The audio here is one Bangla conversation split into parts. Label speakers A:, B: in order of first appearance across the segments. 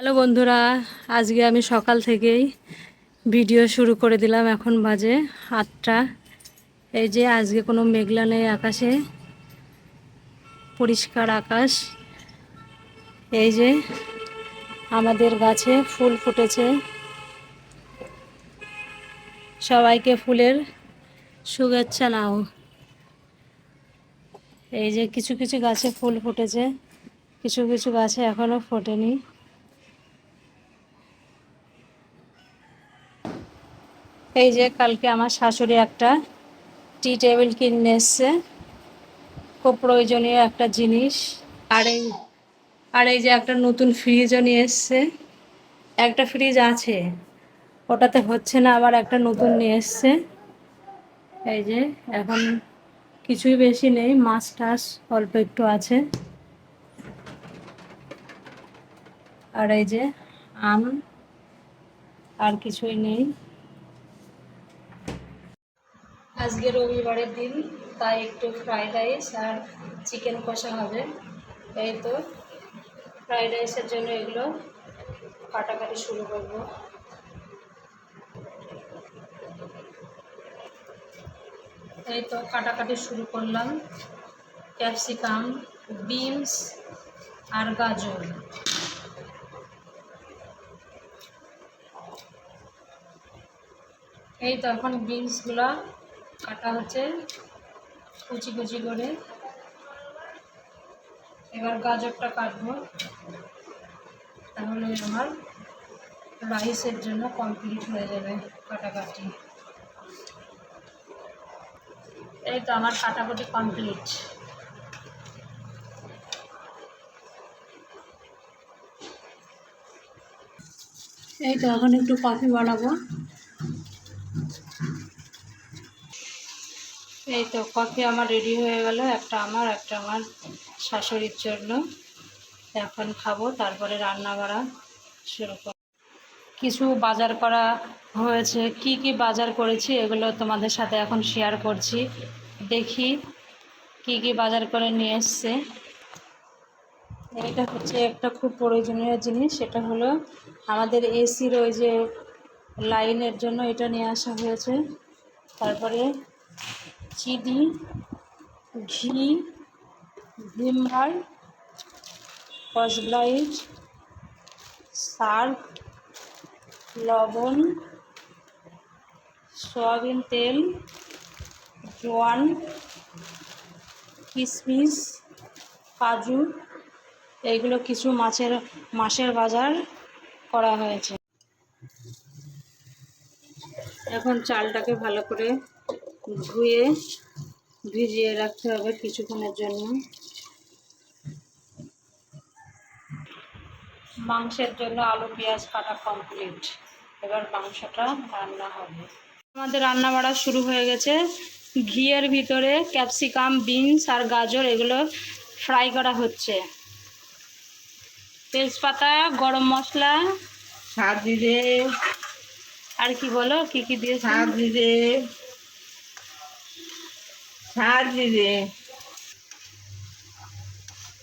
A: হ্যালো বন্ধুরা, আজকে আমি সকাল থেকেই ভিডিও শুরু করে দিলাম। এখন বাজে আটটা। এই যে আজকে কোনো মেঘলা নেই আকাশে, পরিষ্কার আকাশ। এই যে আমাদের গাছে ফুল ফুটেছে। সবাইকে ফুলের শুভেচ্ছা নাও। এই যে কিছু কিছু গাছে ফুল ফুটেছে, কিছু কিছু গাছে এখনও ফোটেনি। এই যে কালকে আমার শাশুড়ি একটা টি টেবিল কিনে এসছে। খুব প্রয়োজনীয় একটা জিনিস। আর এই আর এই যে একটা নতুন ফ্রিজও নিয়ে এসছে। একটা ফ্রিজ আছে, ওটাতে হচ্ছে না আবার একটা নতুন নিয়ে এসছে। এই যে এখন কিছুই বেশি নেই, মাছ টাছ অল্প একটু আছে। আর এই যে আম, আর কিছুই নেই। আজকে রবিবারের দিন, তাই একটু ফ্রাইড রাইস আর চিকেন কষা হবে। এই তো ফ্রাইড রাইসের জন্য এগুলো কাটাকাটি শুরু করব। এই তো, কাটাকাটি শুরু করলাম। ক্যাপসিকাম, বিনস আর গাজর। এই তো, এখন বিনসগুলো কাটা হচ্ছে, কুচি কুচি করে। এবার গাজরটা কাটবো। তাহলে আমার রাইসের জন্য কমপ্লিট হয়ে যাবে কাটাকাটি। এই তো আমার কাটাকুটি কমপ্লিট এই তো এখন একটু কফি বানাবো। এই তো কফি আমার রেডি হয়ে গেল, একটা আমার একটা আমার শাশুড়ির জন্য। এখন খাব, তারপরে রান্না করা শুরু করব। কিছু বাজার করা হয়েছে, কি কি বাজার করেছি এগুলো তোমাদের সাথে এখন শেয়ার করছি। দেখি কি কি বাজার করে নিয়ে এসছে। এটা হচ্ছে একটা খুব প্রয়োজনীয় জিনিস, সেটা হলো আমাদের এসির ওই যে লাইনের জন্য এটা নিয়ে আসা হয়েছে। তারপরে চিনি, ঘি ভিমবার কসব্লাইট সার্ফ লবণ, সয়াবিন তেল, জোয়ান কিশমিশ কাজু, এইগুলো কিছু মাছের মাছের বাজার করা হয়েছে। এখন চালটাকে ভালো করে ধুয়ে ভিজিয়ে রাখতে হবে কিছুক্ষণের জন্য। মাংসের জন্য আলু পেঁয়াজ কাটা কমপ্লিট এবার মাংসটা রান্না হবে। আমাদের রান্না বাড়া শুরু হয়ে গেছে। ঘিয়ের ভিতরে ক্যাপসিকাম বিনস আর গাজর এগুলো ফ্রাই করা হচ্ছে। তেজপাতা গরম মশলা
B: সার দিলে
A: আর কি বলো কি কি দিয়ে
B: সার দিলে দিলে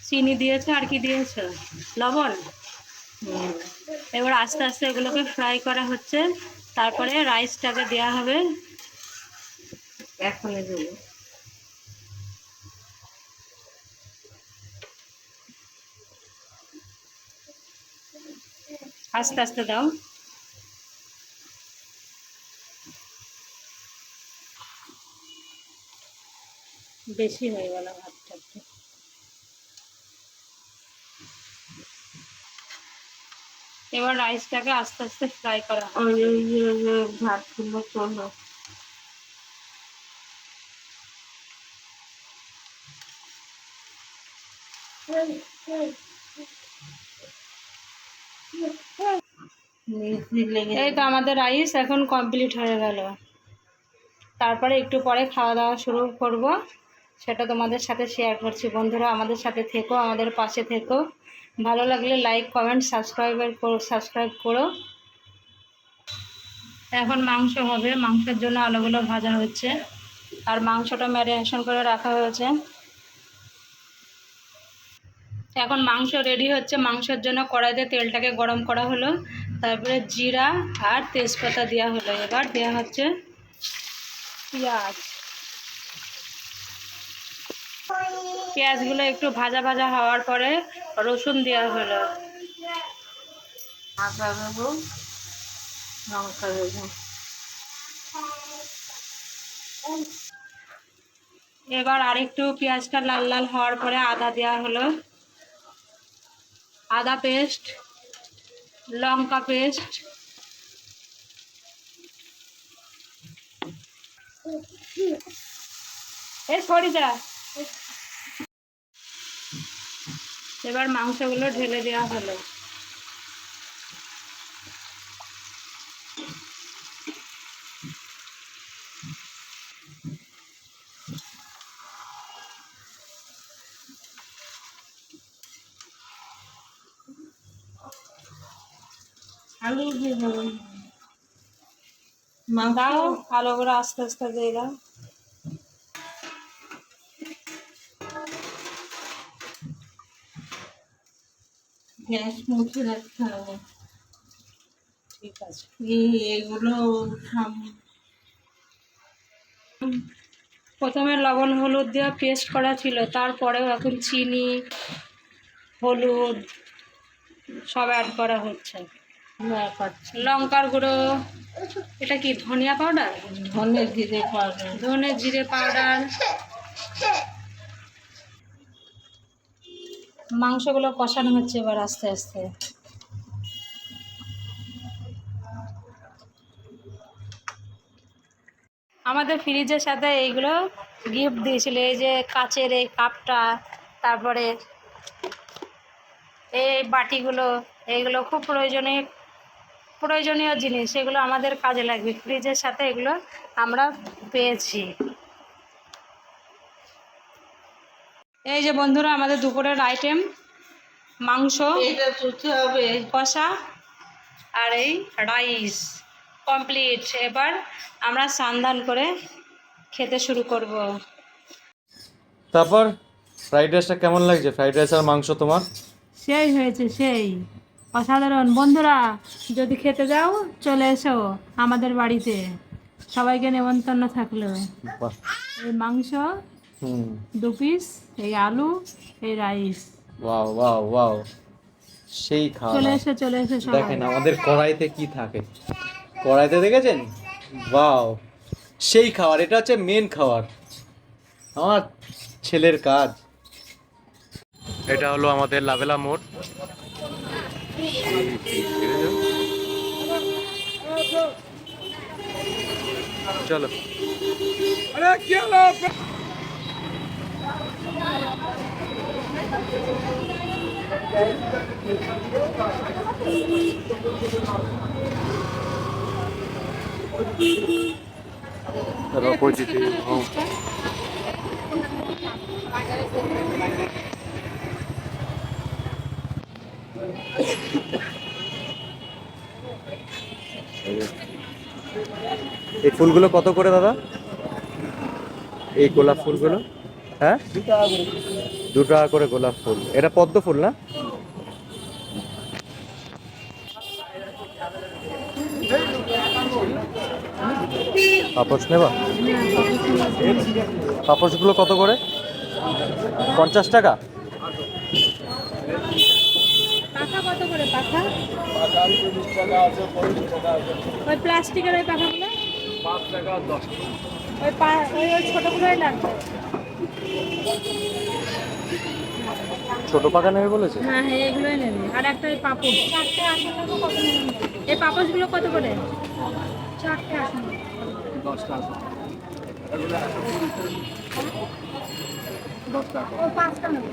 A: চিনি দিয়েছে আর কি দিয়েছে? লবণ? এবার আস্তে আস্তে এগুলোকে ফ্রাই করা হচ্ছে। তারপরে রাইসটাকে দেওয়া হবে।
B: এখনই দেবো।
A: আস্তে আস্তে দাও। বেশি হয়ে গেল ভাতটা একটু। এবার রাইসটাকে আস্তে আস্তে ফ্রাই করা
B: ওই ভাতগুলো চলো
A: এই তো আমাদের রাইস এখন কমপ্লিট হয়ে গেল। তারপরে একটু পরে খাওয়া দাওয়া শুরু করব। সেটা তোমাদের সাথে শেয়ার করছি। বন্ধুরা, আমাদের সাথে থেকো, আমাদের পাশে থেকো। ভালো লাগলে লাইক কমেন্ট সাবস্ক্রাইবার করো সাবস্ক্রাইব করো। এখন মাংস হবে। মাংসের জন্য আলুগুলো ভাজা হচ্ছে। আর মাংসটা ম্যারিনেশন করে রাখা হয়েছে। এখন মাংস রেডি হচ্ছে। মাংসের জন্য কড়াইতে তেলটাকে গরম করা হলো। তারপরে জিরা আর তেজপাতা দেওয়া হলো। এবার দেওয়া হচ্ছে পেঁয়াজ। পেঁয়াজগুলো একটু ভাজা ভাজা হওয়ার পরে রসুন দেওয়া হলো।
B: আদা দেবো লঙ্কা দেবো
A: এবার আরেকটু পেঁয়াজটা লাল লাল হওয়ার পরে আদা দেওয়া হলো। আদা পেস্ট লঙ্কা পেস্ট। এই সরিদা এবার মাংসগুলো ঢেলে দেওয়া হলো।
B: আলু দিয়ে
A: দাও ভালো করে আস্তে আস্তে দিয়ে দাও।
B: গ্যাস মুছে রাখতে হবে।
A: ঠিক আছে।
B: এগুলো
A: প্রথমে লবণ হলুদ দিয়ে পেস্ট করা ছিল। তারপরেও এখন চিনি হলুদ সব অ্যাড করা হচ্ছে। লঙ্কার গুঁড়ো এটা কি ধনিয়া পাউডার?
B: ধনে জিরে পাউডার।
A: ধনে জিরে পাউডার। মাংসগুলো কষানো হচ্ছে এবার আস্তে আস্তে। আমাদের ফ্রিজের সাথে এইগুলো গিফট দিয়েছিল, এই যে কাচের এই কাপটা, তারপরে এই বাটিগুলো, এইগুলো খুব প্রয়োজনীয় প্রয়োজনীয় জিনিস, এগুলো আমাদের কাজে লাগবে। ফ্রিজের সাথে এগুলো আমরা পেয়েছি। এই যে বন্ধুরা আমাদের দুপুরের আইটেম মাংস
B: এটা হবে।
A: কষা আর এই রাইস কমপ্লিট এবার আমরা সান্ধান করে খেতে শুরু করব।
C: তারপর ফ্রাইড রাইসটা কেমন লাগছে? ফ্রাইড রাইস আর মাংস তোমার?
A: সেই হয়েছে সেই। অসাধারণ। বন্ধুরা যদি খেতে যাও চলে এসো আমাদের বাড়িতে। সবাইকে নেমন্তন্ন থাকল। এই মাংস দু পিস এই আলু এই রাইস
C: ওয়াও ওয়াও ওয়াও সেই খাওয়া
A: চলে এসো চলে এসো সবাই।
C: দেখেন আমাদের কড়াইতে কি থাকে। কড়াইতে দেখেছেন? ওয়াও সেই খাবার এটা হচ্ছে মেন খাবার আমার ছেলের কাজ। এটা হলো আমাদের লাভেলা মোড়। চলো। তারপর পরিচিতি। এই ফুলগুলো কত করে দাদা? এই গোলাপ ফুলগুলো? হ্যাঁ? দু টাকা করে গোলাপ ফুল। এটা পদ্ম ফুল না? পাপোশ নেবা? পাপোশগুলো কত করে? পঞ্চাশ টাকা?
A: প্লাস্টিকের ওই পাখাগুলো? ওই পা ওই ওই লাগবে।
C: ছোট পাকা নেবে বলেছে?
A: হ্যাঁ হ্যাঁ এগুলোই নেবে। আর একটা ওই পাপোশ। চারটে আসন কত এই পাপোশগুলো কত করে? চারটে আসন ও পাঁচটা নেবে।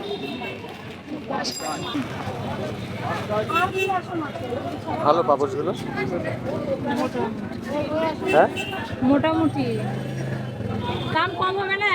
C: ভালো পাপোশগুলো? হ্যাঁ?
A: মোটামুটি দাম কম হবে না?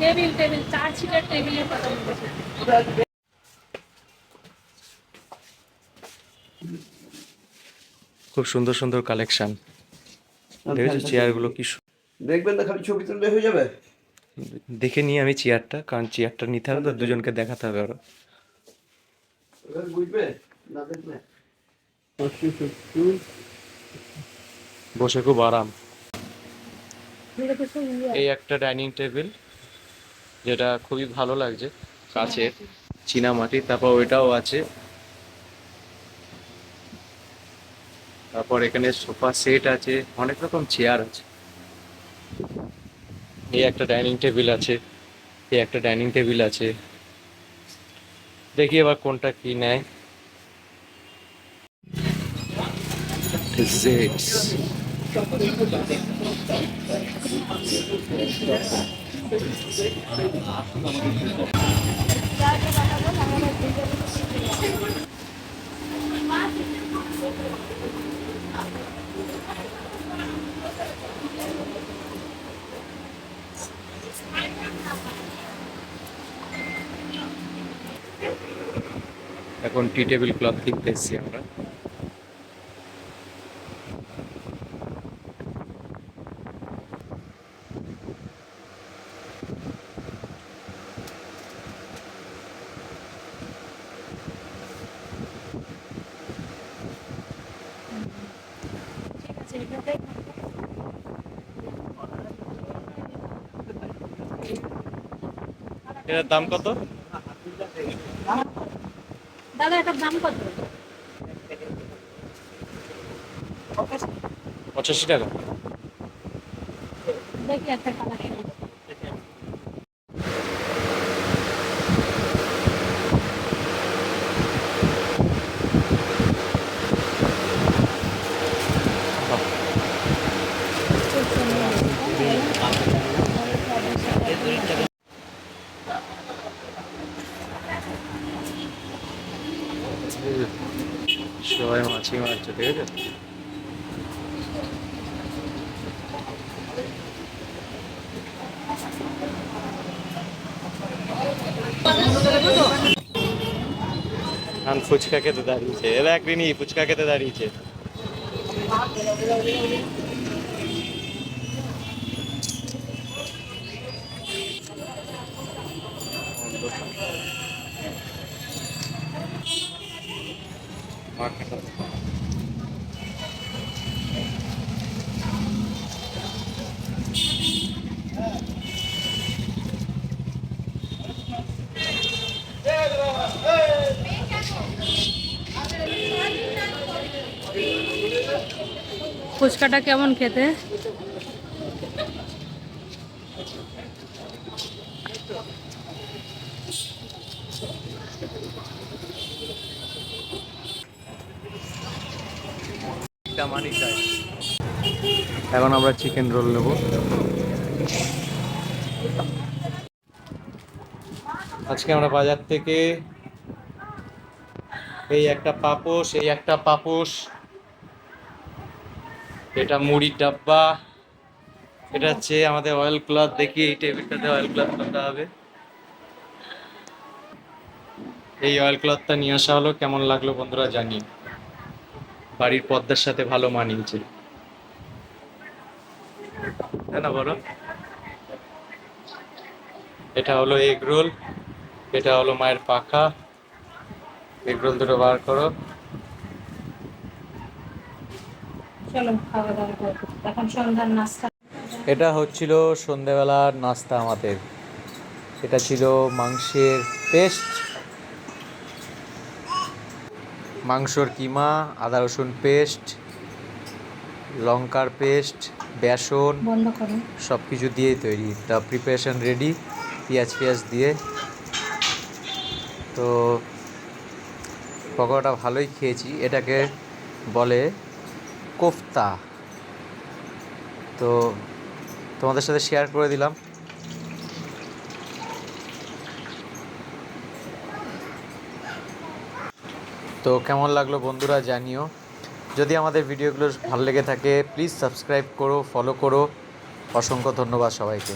A: টেবিল টেবিল চার সিটের টেবিলের কথা বলছি।
C: খুব সুন্দর সুন্দর কালেকশন দেখেছ চেয়ারগুলো কি
D: দেখবেন না খালি ছবি তুললে হয়ে যাবে?
C: দেখে নিই আমি চেয়ারটা কারণ চেয়ারটা নিতে হবে তো দুজনকে দেখাতে হবে
D: আরও। বুঝবে? না দেখবে
C: বসে খুব আরাম। এই একটা ডাইনিং টেবিল যেটা খুবই ভালো লাগছে। কাছের চীনা মাটি তারপর ওইটাও আছে। তারপর এখানে সোফা সেট আছে অনেক রকম চেয়ার আছে। এই একটা ডাইনিং টেবিল আছে এই একটা ডাইনিং টেবিল আছে। দেখি এবার কোনটা কি নেয়। Desserts. এখন টি টেবিল ক্লথ কিনতে এসেছি আমরা। এটার দাম কত?
A: দাদা এটার দাম কত?
C: পঁচাশি টাকা।
A: দেখি একটা কালার
C: সবাই মাছি মারছে ঠিক আছে আন ফুচকা খেতে দাঁড়িয়েছে। এরা একদিনই ফুচকা খেতে দাঁড়িয়েছে।
A: ফুচকাটা কেমন খেতে?
C: এখন আমরা চিকেন রোল নেব। আজকে আমরা বাজার থেকে এই একটা পাপোশ, এই একটা পাপোশ এটা মুড়ির ডাব্বা। এটা হচ্ছে আমাদের অয়েল ক্লথ দেখি এই টেবিলটাতে অয়েল ক্লথ করতে হবে। এই অয়েল ক্লথটা নিয়ে আসা হলো। কেমন লাগল বন্ধুরা জানি বাড়ির পর্দার সাথে ভালো মানিয়েছে। না বলো? এটা হলো এগ রোল এটা হলো মায়ের পাখা। এগ রোল দুটো বার করো।
A: চলো খাওয়া দাওয়া করব এখন সন্ধ্যার নাস্তা।
C: এটা হচ্ছিল সন্ধেবেলার নাস্তা আমাদের। এটা ছিল মাংসের পেস্ট। মাংসর কিমা আদা রসুন পেস্ট লঙ্কার পেস্ট বেসন সব কিছু দিয়েই তৈরি। তা প্রিপারেশন রেডি পেঁয়াজ পেঁয়াজ দিয়ে। তো পকোড়াটা ভালোই খেয়েছি। এটাকে বলে কোফতা। তো তোমাদের সাথে শেয়ার করে দিলাম। তো কেমন লাগল বন্ধুরা জানিও। যদি আমাদের ভিডিওগুলো ভালো লেগে থাকে প্লিজ সাবস্ক্রাইব করো ফলো করো। অসংখ্য ধন্যবাদ সবাইকে।